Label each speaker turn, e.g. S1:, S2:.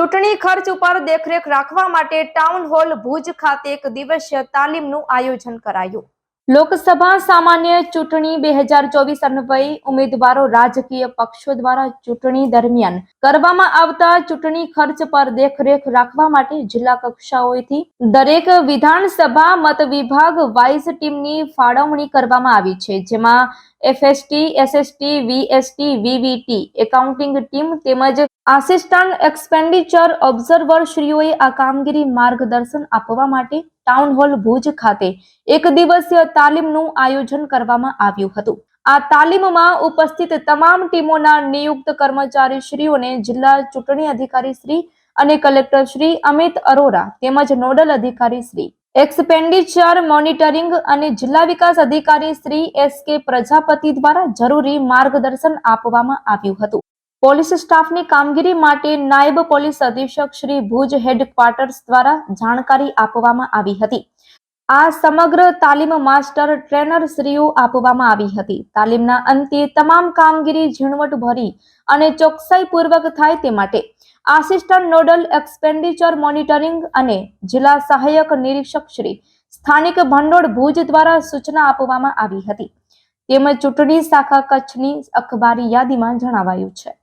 S1: ચૂંટણી ખર્ચ ઉપર દેખરેખ રાખવા માટે ટાઉન હોલ ભુજ ખાતે એક દિવસીય તાલીમનું આયોજન કરાયું. લોકસભા સામાન્ય ચૂંટણી બે હજાર ચોવીસ અન્વયે ઉમેદવારો રાજકીય પક્ષો દ્વારા ચૂંટણી દરમિયાન કરવામાં આવતા ચૂંટણી ખર્ચ પર દેખરેખ રાખવા માટે જિલ્લા કક્ષાઓથી દરેક વિધાનસભા મત વિભાગ વાઇઝ ટીમની ફાળવણી કરવામાં આવી છે, જેમાં FST, SST, VST, VVT, accounting team તેમજ આસિસ્ટન્ટ એક્સપેન્ડિચર ઓબ્ઝર્વર શ્રીઓએ આ કામગીરી માર્ગદર્શન આપવા માટે ટાઉન હોલ ભુજ ખાતે એક દિવસીય તાલીમનું આયોજન કરવામાં આવ્યું હતું. આ તાલીમમાં ઉપસ્થિત તમામ ટીમોના નિયુક્ત કર્મચારી શ્રીઓને જિલ્લા ચૂંટણી અધિકારી શ્રી અને કલેક્ટર શ્રી અમિત અરોરા તેમજ નોડલ અધિકારી શ્રી, એક્સપેન્ડિચર મોનિટરિંગ અને જિલ્લા વિકાસ અધિકારી શ્રી એસ કે પ્રજાપતિ દ્વારા જરૂરી માર્ગદર્શન આપવામાં આવ્યું હતું. પોલીસ સ્ટાફની કામગીરી માટે નાયબ પોલીસ અધિક્ષક શ્રી ભુજ હેડક્વાર્ટર્સ દ્વારા જાણકારી આપવામાં આવી હતી. આ સમગ્ર તાલીમ માસ્ટર ટ્રેનર શ્રીઓ આપવામાં આવી હતી. તાલીમના અંતે તમામ કામગીરી ઝીણવટ ભરી અને ચોકસાઈપૂર્વક થાય તે માટે આસિસ્ટન્ટ નોડલ એક્સપેન્ડિચર મોનિટરિંગ અને જિલ્લા સહાયક નિરીક્ષક શ્રી સ્થાનિક ભંડોળ ભુજ દ્વારા સૂચના આપવામાં આવી હતી. તેમજ ચૂંટણી શાખા કચ્છની અખબારી યાદીમાં જણાવાયું છે.